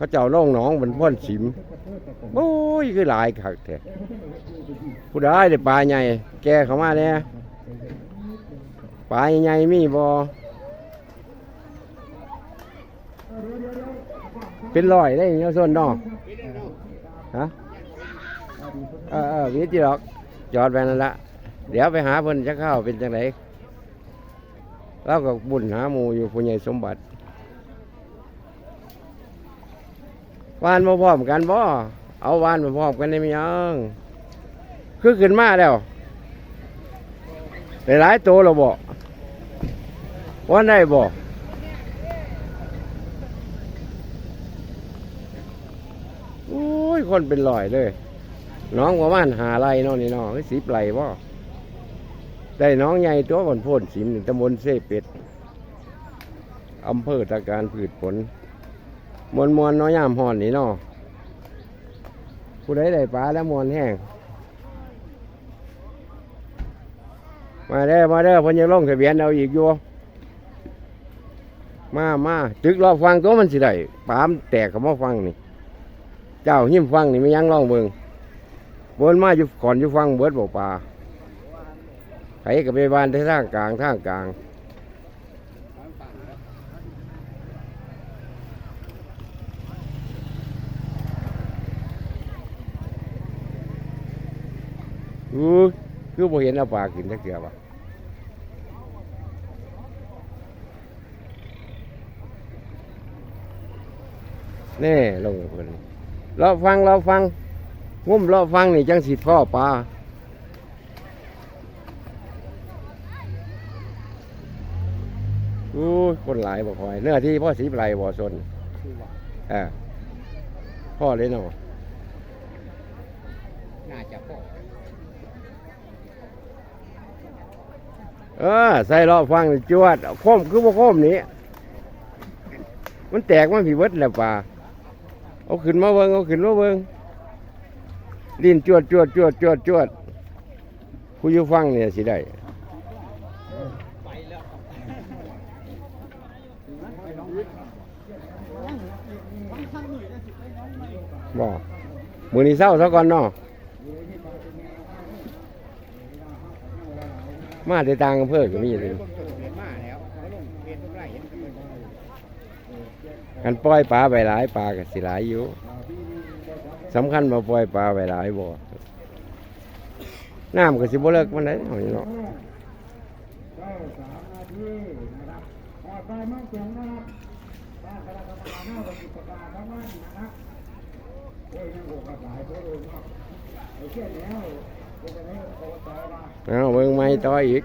เขาเจ้าล่องหนองมันพ่นสิมโอ้ยคือหลายคักแท้ผู้ใดได้ปลาใหญ่แกเข้ามาเนี่ยปลาใหญ่มีบ่เป็นร้อยได้เงี้ยส่วนนอกฮะเออเออวิจิหรอกจอดไปนั่นละเดี๋ยวไปหาเพิ่นจะเข้าเป็นจังไดเราก็บุญหาหมูอยู่ผู้ใหญ่สมบัติ วานมาพร้อมกันบ่เอาวานมาพร้อมกันได้ไหมยังคือขึ้นมาแล้วหลายตัวแล้วบ่วันได้บ่โอ้ยคนเป็นลอยเลย น้องประมาณหาไรเนาะนี่เนาะคือสิบไรบ่ได้น้องใหญ่ตัวบนโพ่นสิมตำบลเสเป็ดอำเภอตะการผืดผล มวนมวนน้อยยามห่อนนี่เนาะผู้ใดได้ปลาแล้วมวนแห้งมาเด้อมาเด้อพิ่นยังลงทะเบียนเอาอีกอยู่มามาจึกรอฟังตัวมันสิได้ปลามแตกเขามาฟังนี่ เจ้าหิ้มฟังนี่ไม่ยังลองเบิงบนมาอยู่ก่อนอยู่ฟังเบิดบ่ปลาไผกับไปบ้านที่ทางกลางทางกลาง อู้คือบ่เห็นเอาปลากินจักเกือบ่แน่ลงเพิ่นเราฟังเราฟังงุ่มเราฟังนี่จังสิพ่อปลาอู้คนหลายบ่คอยเนื้อที่พ่อสีไหลบ่สนเออพ่อเลยเนาะน่าจะพอ เออ ใส่รอฟังจวดโคมคือบ่โคมนี้ มันแตกมันผีเวิดแล้วป่าเอาขึ้นมาเบิงเอาขึ้นมาเบิงลิ้นจวดจวดจวดจวดจวดผู้อยู่ฟังเนี่ยสิได้ไปแล้วบ่มือนี้เศร้าซะก่อนเนาะ มาแต่ต่างอำเภอก็มีเลยมาแล้วเขาลงเรียนทุกไร่เห็นไหมกันปล่อยปลาไปหลายปลาก็สิหลายอยู่สำคัญมาปล่อยปลาไปหลายบ่น้ำก็สิบ่เลิกมันได้เนาะนี่เนาะเก้าสามนาทีนะครับออกไปมั่งเสียงนะครับบ้านคณะกรรมการหน้าวันกิจการทั้งวันนะครับโอ้ยยังโอกาสหลายตัวเลยครับไอ้เชี่ยแล้วโอกาเอาเบิ่งไม้ต่ออีก